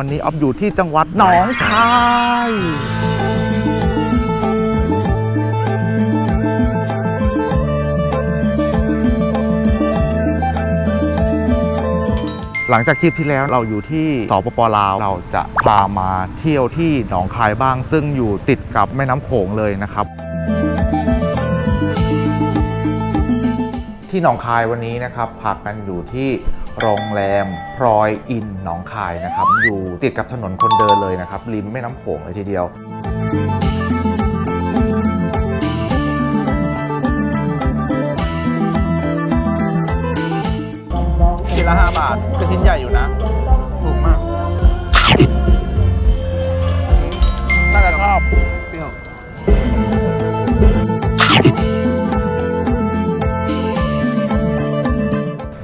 วันนี้ออฟอยู่ที่จังหวัดหนองคายหลังจากคลิปที่แล้วเราอยู่ที่สปปลาว เราจะพามาเที่ยวที่หนองคายบ้าง ซึ่งอยู่ติดกับแม่น้ำโขงเลยนะครับ ที่หนองคายวันนี้นะครับพักกันอยู่ที่ โรงแรมพรอยอินหนองคายนะครับ อยู่ติดกับถนนคนเดินเลยนะครับ ริมแม่น้ำโขงเลยทีเดียวชิ้นละ5บาทก็ชิ้นใหญ่อยู่นะ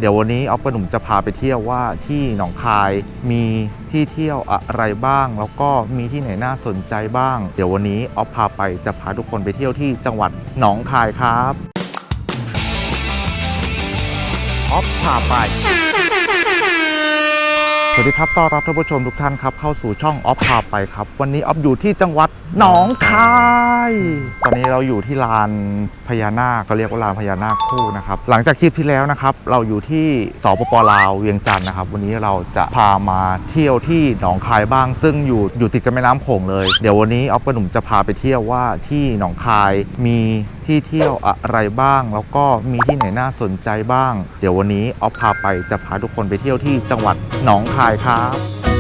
เดี๋ยววันนี้ออฟกับหนุ่มจะพาไปเที่ยวว่าที่หนองคายมีที่เที่ยวอะไรบ้าง แล้วก็มีที่ไหนน่าสนใจบ้าง เดี๋ยววันนี้ออฟพาไปจะพาทุกคนไปเที่ยวที่จังหวัดหนองคายครับออฟพาไป วัสดีครับ ต้อนรับท่านผู้ชมทุกท่านครับเข้าสู่ช่องออฟพาไปครับ วันนี้ออฟอยู่ที่จังหวัดหนองคาย ตอนนี้เราอยู่ที่ลานพญานาคเขาเรียกว่าลานพญานาคคู่นะครับ หลังจากคลิปที่แล้วนะครับ เราอยู่ที่สปปลาวเวียงจันทร์นะครับ วันนี้เราจะพามาเที่ยวที่หนองคายบ้าง ซึ่งอยู่อยู่ติดกับแม่น้ำโขงเลย เดี๋ยววันนี้ออฟกับหนุ่มจะพาไปเที่ยวว่าที่หนองคายมีที่เที่ยวอะไรบ้าง แล้วก็มีที่ไหนน่าสนใจบ้าง เดี๋ยววันนี้ออฟพาไปจะพาทุกคนไปเที่ยวที่จังหวัดหนองคายครับ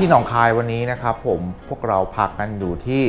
ที่หนองคายวันนี้นะครับผมพวกเราพักกันอยู่ที่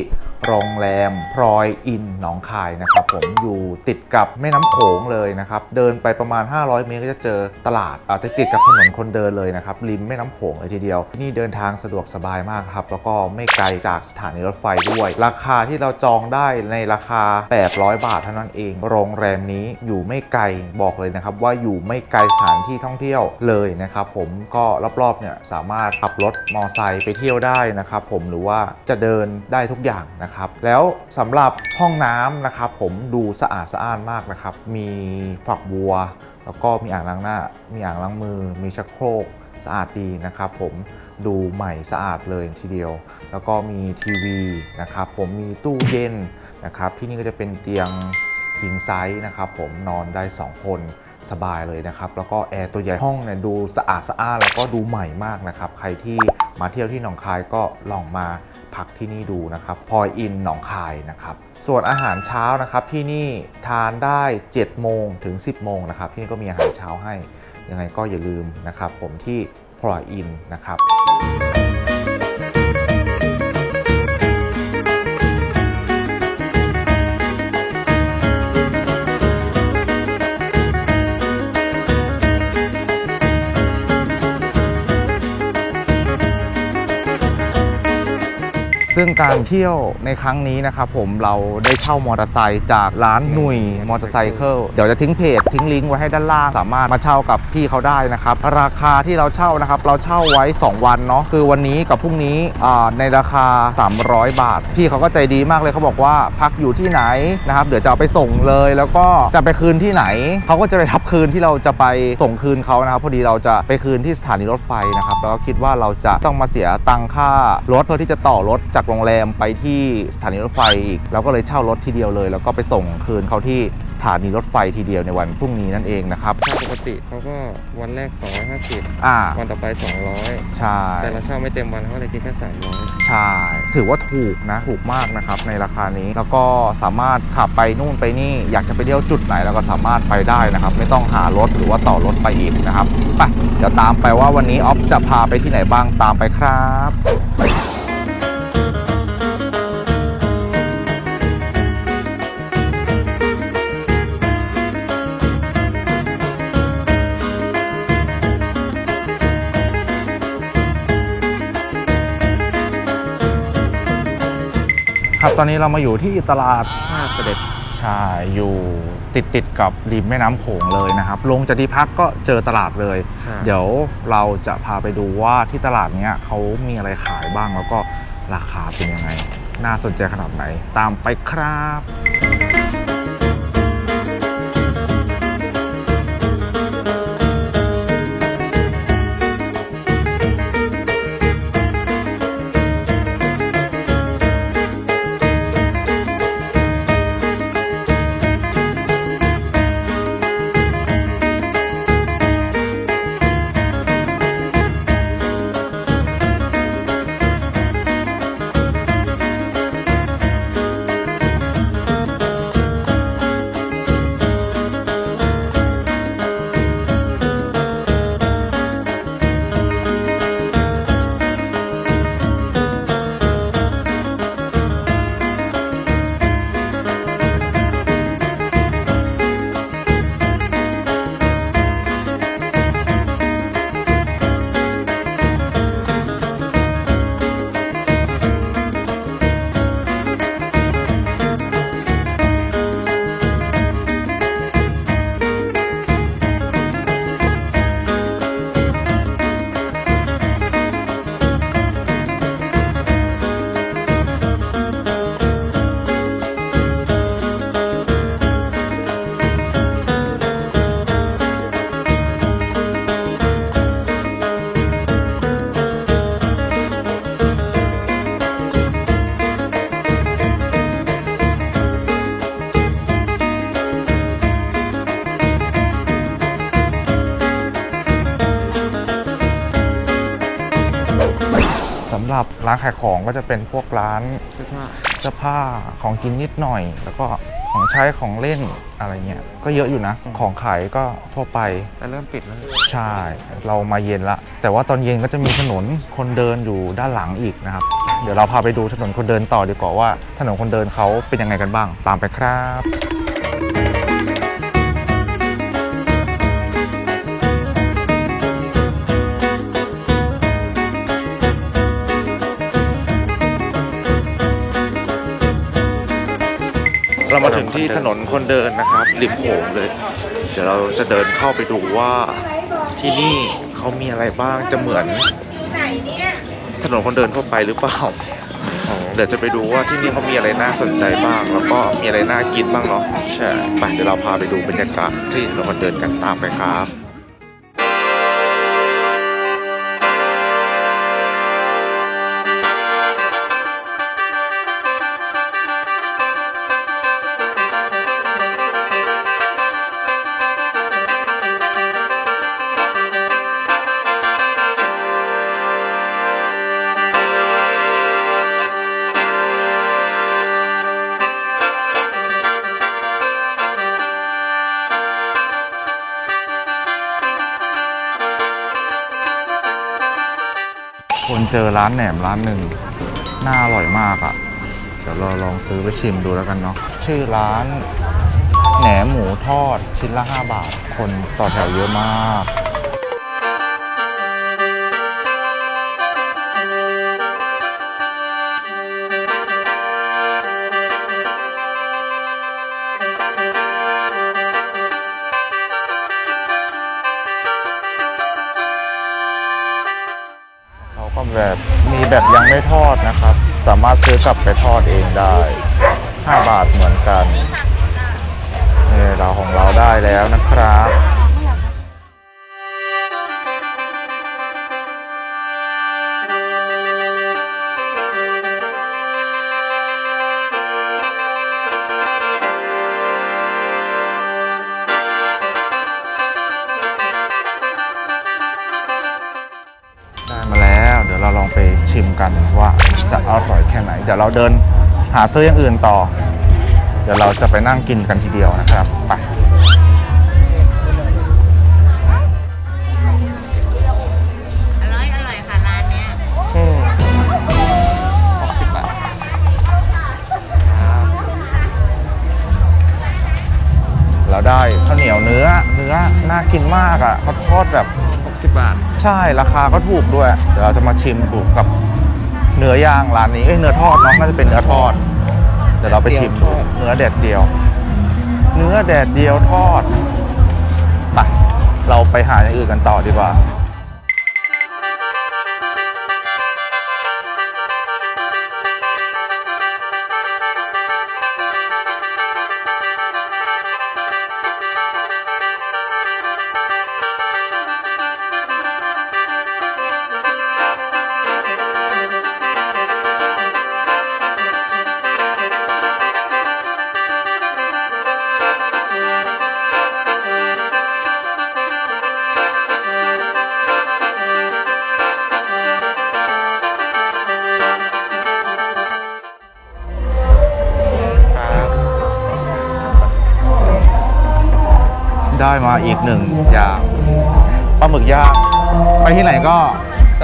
โรงแรมพลอยอินหนองคายนะครับผมอยู่ติดกับแม่น้ำโขงเลยนะครับเดินไปประมาณ 500 เมตรก็จะเจอตลาดอาจจะติดกับถนนคนเดินเลยนะครับริมแม่น้ำโขงเลยทีเดียวนี่เดินทางสะดวกสบายมากครับแล้วก็ไม่ไกลจากสถานีรถไฟด้วย ราคาที่เราจองได้ในราคา 800 บาทเท่านั้นเอง โรงแรมนี้อยู่ไม่ไกลบอกเลยนะครับว่าอยู่ไม่ไกลสถานที่ท่องเที่ยวเลยนะครับผมก็รอบๆเนี่ยสามารถขับรถมอไซค์ไปเที่ยวได้นะครับผมหรือว่าจะเดินได้ทุกอย่างนะครับแล้วสำหรับห้องน้ำนะครับผมดูสะอาดสะอ้านมากนะครับ มีฝักบัว แล้วก็มีอ่างล้างหน้า มีอ่างล้างมือ มีชักโครกสะอาดดีนะครับผมดูใหม่สะอาดเลยทีเดียว แล้วก็มีทีวีนะครับผมมีตู้เย็นนะครับที่นี่ก็จะเป็นเตียงคิงไซส์นะครับผมนอนได้ 2 คนสบายเลยนะครับ แล้วก็แอร์ตัวใหญ่ห้องเนี่ยดูสะอาดสะอ้านแล้วก็ดูใหม่มากนะครับ ใครที่มาเที่ยวที่หนองคายก็ลองมา พักที่นี่ดูนะครับพอยอินหนองคายนะครับ ส่วนอาหารเช้านะครับที่นี่ทานได้7โมงถึง 10 โมงนะครับที่นี่ก็มีอาหารเช้าให้ยังไงก็อย่าลืมนะครับ ผมที่พลอยอินนะครับ ซึ่งการเที่ยวในครั้งนี้นะครับผมเราได้เช่ามอเตอร์ไซค์จากร้านหนุ่ยมอเตอร์ไซค์เดี๋ยวจะทิ้งเพจทิ้งลิงก์ไว้ให้ด้านล่างสามารถมาเช่ากับพี่เขาได้นะครับราคาที่เราเช่านะครับเราเช่าไว้ 2 วันเนาะคือวันนี้กับพรุ่งนี้ในราคา 300 บาท พี่เขาก็ใจดีมากเลยเขาบอกว่าพักอยู่ที่ไหนนะครับเดี๋ยวจะเอาไปส่งเลย แล้วก็จะไปคืนที่ไหนเขาก็จะไปรับคืนที่เราจะไปส่งคืนเขานะครับพอดีเราจะไปคืนที่สถานีรถไฟนะครับแล้วก็คิดว่าเราจะต้องมาเสียตังค่ารถเพื่อที่จะต่อรถจากโรงแรมไปที่สถานีรถไฟอีกเราก็เลยเช่ารถทีเดียวเลย แล้วก็ไปส่งคืนเขาที่สถานีรถไฟทีเดียวในวันพรุ่งนี้นั่นเองนะครับค่าปกติเขาก็วันแรก 250 อ่า วันต่อไป 200 ใช่ แต่เราเช่าไม่เต็มวันเขาเลยคิดแค่300 ใช่ ถือว่าถูกนะ ถูกมากนะครับในราคานี้แล้วก็สามารถขับไปนู่นไปนี่อยากจะไปเที่ยวจุดไหนเราก็สามารถไปได้นะครับ ไม่ต้องหารถหรือว่าต่อรถไปอีกนะครับไปเดี๋ยวตามไปว่าวันนี้ออฟจะพาไปที่ไหนบ้างตามไปครับ ครับตอนนี้เรามาอยู่ที่ตลาดท่าเสด็จใช่อยู่ติดติดๆกับริมแม่น้ำโขงเลยนะครับ ลงจากที่พักก็เจอตลาดเลยใช่เดี๋ยวเราจะพาไปดูว่าที่ตลาดเนี้ยเขามีอะไรขายบ้างแล้วก็ราคาเป็นยังไง น่าสนใจขนาดไหน ตามไปครับ รับร้านขายของก็จะเป็นพวกร้านเสื้อผ้าเสื้อผ้าของกินนิดหน่อย แล้วก็ของใช้ของเล่นอะไรเงี้ยก็เยอะอยู่นะ ของขายก็ทั่วไปแต่เริ่มปิดแล้วใช่เรามาเย็นละ แต่ว่าตอนเย็นก็จะมีถนนคนเดินอยู่ด้านหลังอีกนะครับ เดี๋ยวเราพาไปดูถนนคนเดินต่อดีกว่าว่า ถนนคนเดินเขาเป็นยังไงกันบ้าง ตามไปครับ ที่ถนนคนเดินนะครับริมโขงเลย เดี๋ยวเราจะเดินเข้าไปดูว่าที่นี่เขามีอะไรบ้างจะเหมือนถนนคนเดินทั่วไปหรือเปล่าเดี๋ยวจะไปดูว่าที่นี่เขามีอะไรน่าสนใจบ้าง แล้วก็มีอะไรน่ากินบ้างเนาะใช่ไปเดี๋ยวเราพาไปดูบรรยากาศที่ถนนคนเดินกันตามไปครับ นเจอร้านแหนมร้านหนึ่งน่าอร่อยมากอะ่ะ เดี๋ยวเราลองซื้อไปชิมดูแล้วกันเนาะชื่อร้านแหนมหมูทอดชิ้นละ 5 บาท คนต่อแถวเยอะมาก แบบมีแบบยังไม่ทอดนะครับ สามารถซื้อกลับไปทอดเองได้ 5 บาทเหมือนกันนี่เราของเราได้แล้วนะครับ ดี๋ยวเราเดินหาซื้ออย่างอื่นต่อ เดี๋ยวเราจะไปนั่งกินกันทีเดียวนะครับไปอร่อยอร่อยค่ะร้านเนี้ยหกสิบบาทเราได้ข้าวเหนียวเนื้อเนื้อน่ากินมากอะเขาทอดแบบ หกสิบบาท ใช่ราคาก็ถูกด้วย เดี๋ยวเราจะมาชิมดูกับ เนื้อย่างร้านนี้เอ้ยเนื้อทอดเนาะน่าจะเป็นเนื้อทอด เดี๋ยวเราไปชิมดูเนื้อแดดเดียว เนื้อแดดเดียวทอดไปเราไปหาอย่างอื่นกันต่อดีกว่า ได้มาอีกหนึ่งอย่างปลาหมึกย่างไปที่ไหนก็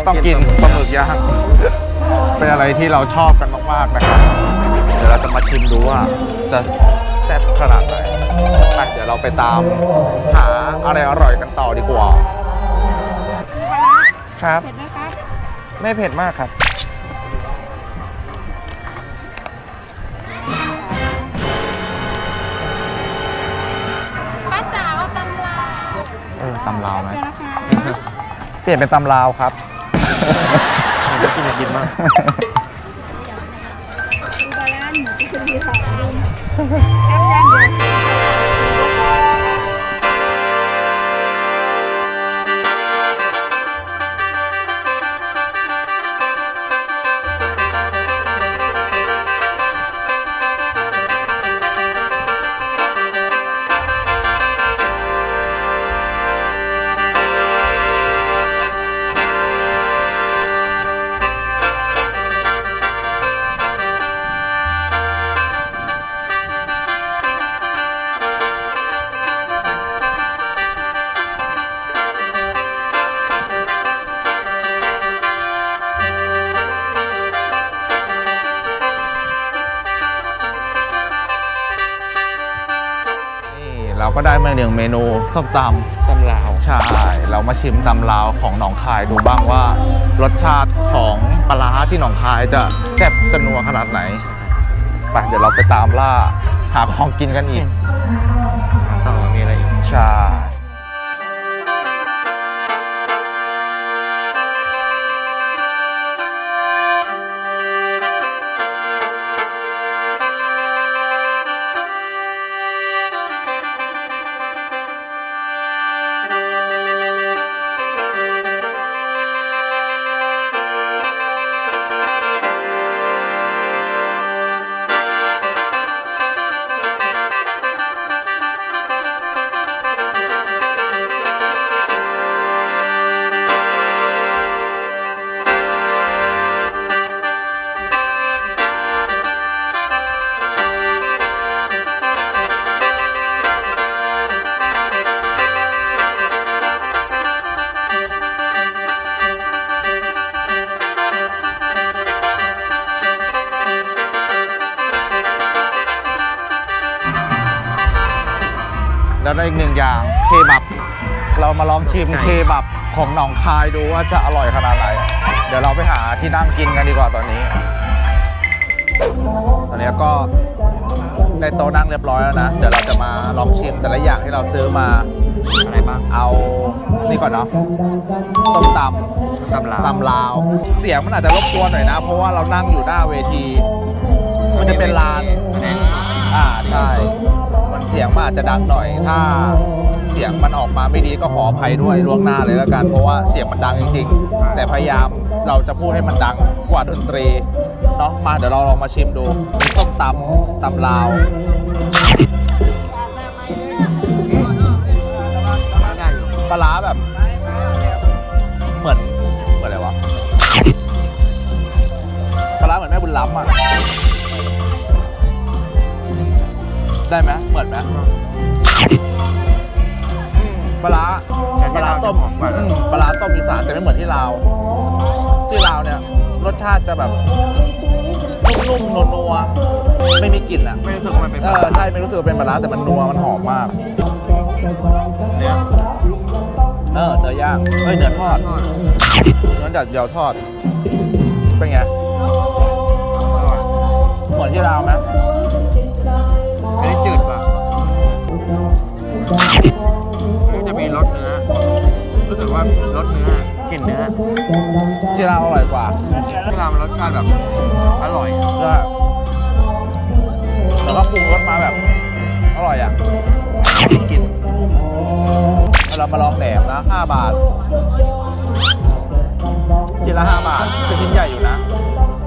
ต้องกินปลาหมึกย่างเป็นอะไรที่เราชอบกันมากๆนะครับเดี๋ยวเราจะมาชิมดูว่าจะแซ่บขนาดไหนไปเดี๋ยวเราไปตามหาอะไรอร่อยกันต่อดีกว่าครับเผ็ดไหมครับไม่เผ็ดมากครับำลาวไหมเดี๋ยวนะคะเปลี่ยนเป็นตำลาวครับผมจะกินอยากกินมากดูบาลานซ์หมูที่คุณดีค่ะดูแค่ย่างเดียว มาหนึ่งเมนูส้มตำตำลาวใช่เรามาชิมตำลาวของหนองคายดูบ้างว่า รสชาติของปลาร้าที่หนองคายจะแซ่บจะนัวขนาดไหนไปเดี๋ยวเราไปตามล่าหาของกินกันอีกต่อมีอะไรอีกใช่ มาลองชิมเคบับของหนองคายดูว่าจะอร่อยขนาดไหน เดี๋ยวเราไปหาที่นั่งกินกันดีกว่าตอนนี้ ตอนนี้ก็ได้โต๊ะนั่งเรียบร้อยแล้วนะ เดี๋ยวเราจะมาลองชิมแต่ละอย่างที่เราซื้อมาอะไรบ้าง เอานี่ก่อนเนาะ ส้มตำตำลาวตำลาว เสียงมันอาจจะรบกวนหน่อยนะ เพราะว่าเรานั่งอยู่หน้าเวที มันจะเป็นลาน อ่าใช่ มันเสียงมันอาจจะดังหน่อย ถ้าเสี ยงมันออกมาไม่ดีก็ขออภัยด้วยล่วงหน้าเลยแล้วกันเพราะว่าเสียงมันดังจริง ๆ แต่พยายามเราจะพูดให้มันดังกว่าดนตรีเนาะมาเดี๋ยวเราลองมาชิมดูมีส้มตำตำลาวปลาร้าแบบ เหมือนเหมือนอะไรวะปลาร้าเหมือนแม่บุญล้ำอะได้ไหมเหมือนไหม ปลาร้าปลาร้าต้มอืมปลาร้าต้มอีสานแต่ไม่เหมือนที่ลาว ที่ลาวเนี่ย รสชาติจะแบบนุ่มๆนัวๆไม่มีกลิ่นอะไม่รู้สึกว่ามันเป็นเออใช่ไม่รู้สึกว่าเป็นปลาร้าแต่มันนัวมันหอมมากเนี่ยเออเนื้อย่างเอ้ยเนื้อทอดเนื้อจากเดียวทอดเป็นไงเหมือนที่ลาวไหมว่ ที่เรามันรสชาติแบบอร่อยใช่แล้วก็ปรุงรสมาแบบ อร่อยอะกลิ่นเรามาลองแหนมนะ5บาทกินละ5บาทคือชิ้นใหญ่อยู่นะ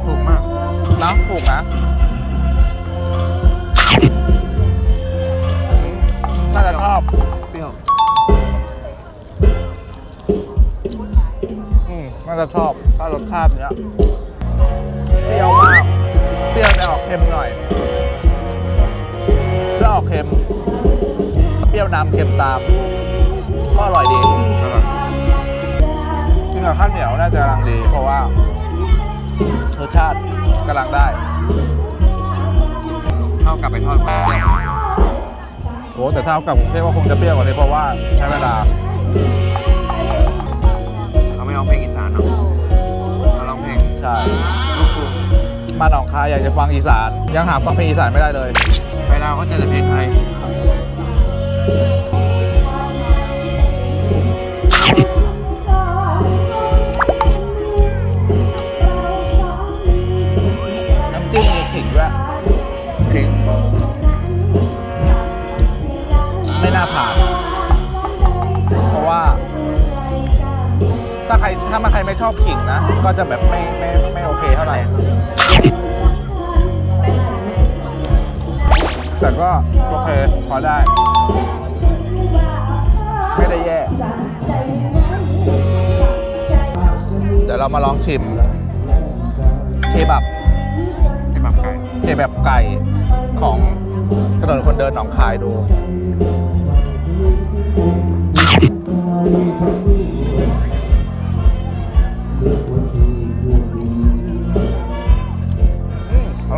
ถูกมากนะถูกนะน่าจะชอบ น่าจะชอบถ้ารสชาติเนี้ยเปรี้ยวมากเปรี้ยวแต่ออกเค็มหน่อยเปรี้ยวออกเค็มเปรี้ยวนำเค็มตามก็อร่อยดีอร่อยกินกับข้าวเหนียวน่าจะกำลังดีเพราะว่ารสชาติกำลังได้เข้ากลับไปทอดมันเปรี้ยวโอ้แต่ถ้าเอากลับกรุงเทพก็คงจะเปรี้ยวกว่านี้เพราะว่าใช้เวลาเอาไม่ ร้องเพลงอีสานเนาะเอาร้องเพลงใช่ลูกกรุงมาหนองคายอยากจะฟังอีสาน ยังหาฟังเพลงอีสานไม่ได้เลย ไปลาวก็เจอแต่เพลงไทย ชอบขิงนะ ก็จะแบบไม่ไม่ไม่โอเคเท่าไหร่ แต่ก็โอเคพอได้ ไม่ได้แย่ เดี๋ยวเรามาลองชิมเคบับที่แบบไก่เคแบบไก่ของถนนคนเดินหนองคายดู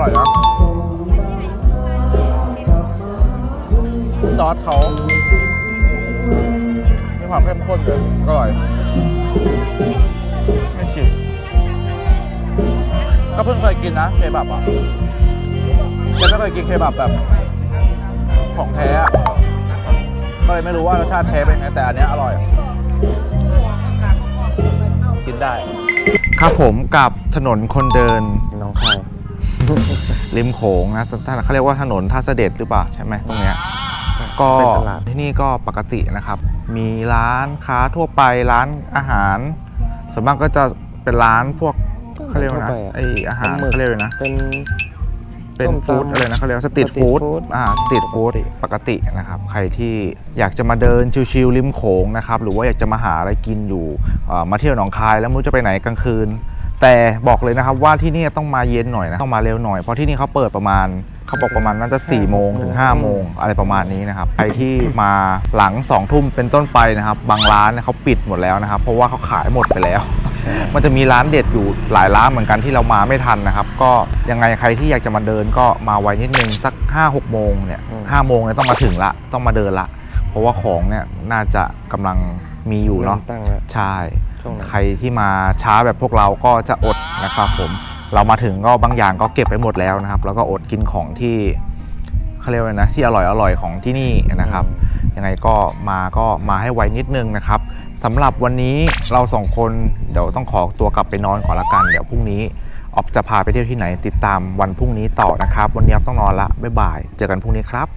อยนะซอสเขามีความเข้มข้นเลยอร่อย ไม่จืดก็เพิ่งเคยกินนะเคบับอะแต่ไม่เคยกินเคบับแบบ ของแท้ก็เลยไม่รู้ว่ารสชาติแท้เป็นไงแต่อันเนี้ยอร่อย กินได้ ครับผมกับถนนคนเดินน้องคาย ริมโขงนะท่านเขาเรียกว่าถนนท่าเสด็จหรือเปล่าใช่ไหมตรงเนี้ยก็เป็นตลาดที่นี่ก็ปกตินะครับ มีร้านค้าทั่วไปร้านอาหาร ส่วนมากก็จะเป็นร้านพวกเขาเรียกว่านะทั่วไปอะไออาหารปลาหมึกเขาเรียกว่านะเป็นเป็นส้มตำฟู้ดอะไรนะเขาเรียกว่าสตรีทสตรีทฟู้ดฟู้ดอ่าสตรีทฟู้ดปกติปกตินะครับ ใครที่อยากจะมาเดินชิลๆริมโขงนะครับ หรือว่าอยากจะมาหาอะไรกินอยู่อ่ามาเที่ยวหนองคายแล้วไม่รู้จะไปไหนกลางคืน แต่บอกเลยนะครับว่าที่นี่ต้องมาเย็นหน่อยนะต้องมาเร็วหน่อยเพราะที่นี่เขาเปิดประมาณเขาบอกประมาณน่าจะ4ี่โมงถึง5้าโมงอะไรประมาณนี้นะครับใครที่มาหลัง2องทุ่มเป็นต้นไปนะครับ บางร้านเนี่ยเขาปิดหมดแล้วนะครับ เพราะว่าเขาขายหมดไปแล้ว มันจะมีร้านเด็ดอยู่หลายร้านเหมือนกันที่เรามาไม่ทันนะครับ ก็ยังไงใครที่อยากจะมาเดินก็มาไวนิดนึงสัก5้าหกโมงเนี่ยอืมห้าโมงเนี่ยต้องมาถึงละต้องมาเดินละ เพราะว่าของเนี่ยน่าจะกำลัง มีอยู่เนาะตั้งแล้วใช่ช่วงนั้นใครที่มาช้าแบบพวกเราก็จะอดนะครับผมเรามาถึงก็บางอย่างก็เก็บไปหมดแล้วนะครับ แล้วก็อดกินของที่เขาเรียกว่านะที่อร่อยอร่อยของที่นี่นะครับยังไงก็มาก็มาให้ไวนิดนึงนะครับสำหรับวันนี้เราสองคนเดี๋ยวต้องขอตัวกลับไปนอนก่อนละกัน เดี๋ยวพรุ่งนี้ออฟจะพาไปเที่ยวที่ไหนติดตามวันพรุ่งนี้ต่อนะครับ วันนี้ออฟต้องนอนละบ๊ายบาย เจอกันพรุ่งนี้ครับ